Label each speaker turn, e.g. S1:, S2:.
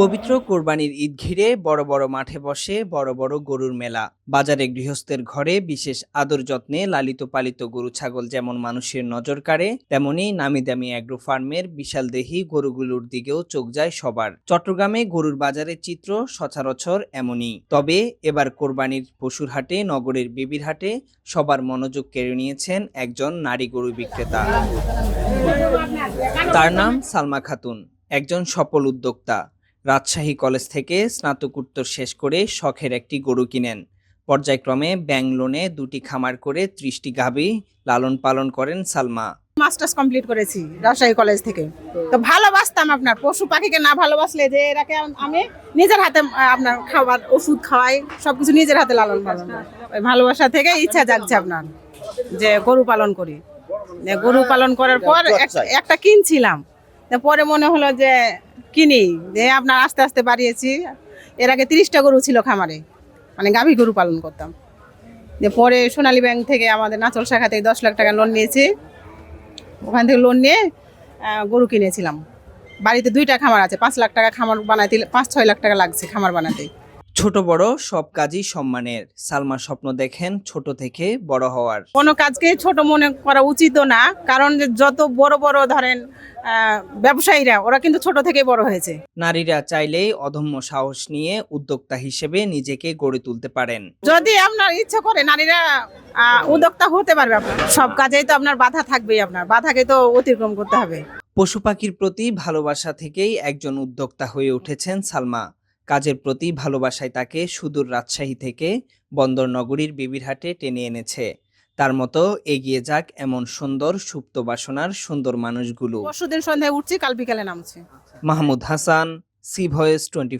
S1: পবিত্র কোরবানির ঈদ ঘিরে বড় বড় মাঠে বসে বড় বড় গরুর মেলা। বাজারে গৃহস্থের ঘরে বিশেষ আদর যত্নে লালিত পালিত গরু ছাগল যেমন মানুষের নজর কাড়ে, তেমনি নামি দামি অ্যাগ্রো ফার্মের বিশাল দেহি গরুগুলোর দিকেও চোখ যায় সবার। চট্টগ্রামে গরুর বাজারের চিত্র সচরাচর এমনই। তবে এবার কোরবানির পশুর হাটে, নগরের বিবির হাটে সবার মনোযোগ কেড়ে নিয়েছেন একজন নারী গরু বিক্রেতা। তার নাম সালমা খাতুন, একজন সফল উদ্যোক্তা। রাজশাহী কলেজ থেকে স্নাতকোত্তর শেষ করে শখের একটি গরু কিনেন। পর্যায়ক্রমে ব্যাংক লোনে দুটি খামার করে ত্রিশটি গাভী লালন পালন করেন সালমা।
S2: মাস্টার্স কমপ্লিট করেছি রাজশাহী কলেজ থেকে। তো ভালোবাসতাম আপনার পশু পাখিকে না ভালোবাসলে যে এরাকে আমি নিজের হাতে আপনার খাবার ওষুধ খাওয়াই সবকিছু নিজের হাতে লালন পালন ভালোবাসা থেকে ইচ্ছা জাগছে আপনার যে গরু পালন করি। গরু পালন করার পর একটা কিনছিলাম। পরে মনে হলো যে কিনি, যে আপনার আস্তে আস্তে বাড়িয়েছি। এর আগে তিরিশটা গরু ছিল খামারে মানে গাভী গরু পালন করতাম। যে পরে সোনালী ব্যাংক থেকে আমাদের নাচল শাখা থেকে দশ লাখ টাকা লোন নিয়েছি। ওখান থেকে লোন নিয়ে গরু কিনেছিলাম। বাড়িতে দুইটা খামার আছে, পাঁচ লাখ টাকা খামার বানাইতে, পাঁচ ছয় লাখ টাকা লাগছে খামার বানাতে।
S1: ছোট বড় সব কাজই সম্মানের। সালমা স্বপ্ন দেখেন ছোট থেকে বড় হওয়ার।
S2: কোনো কাজকে ছোট মনে করা উচিত না কারণ যত বড় বড় ধরেন ব্যবসায়ীরা ওরা কিন্তু ছোট থেকে বড় হয়েছে।
S1: নারীরা চাইলেই অদম্য সাহস নিয়ে উদ্যোক্তা হিসেবে নিজেকে গড়ে তুলতে পারেন।
S2: যদি আপনার ইচ্ছা করে নারীরা উদ্যোক্তা হতে পারবে আপনার। সব কাজেই তো আপনার বাধা থাকবেই আপনার বাধাকে তো অতিক্রম করতে হবে।
S1: পশু পাখির প্রতি ভালোবাসা থেকেই একজন উদ্যোক্তা হয়ে উঠেছেন সালমা। কাজের প্রতি ভালোবাসায় তাকে সুদূর রাজশাহী থেকে বন্দর নগরীর বিবিরহাটে টেনে এনেছে। তার মতো এগিয়ে যাক এমন সুন্দর সুপ্ত বাসনার সুন্দর মানুষগুলো।
S2: পরশুদিন সন্ধ্যায় উঠছি কাল বিকালে নামছি।
S1: Mahmud Hasan C voice twenty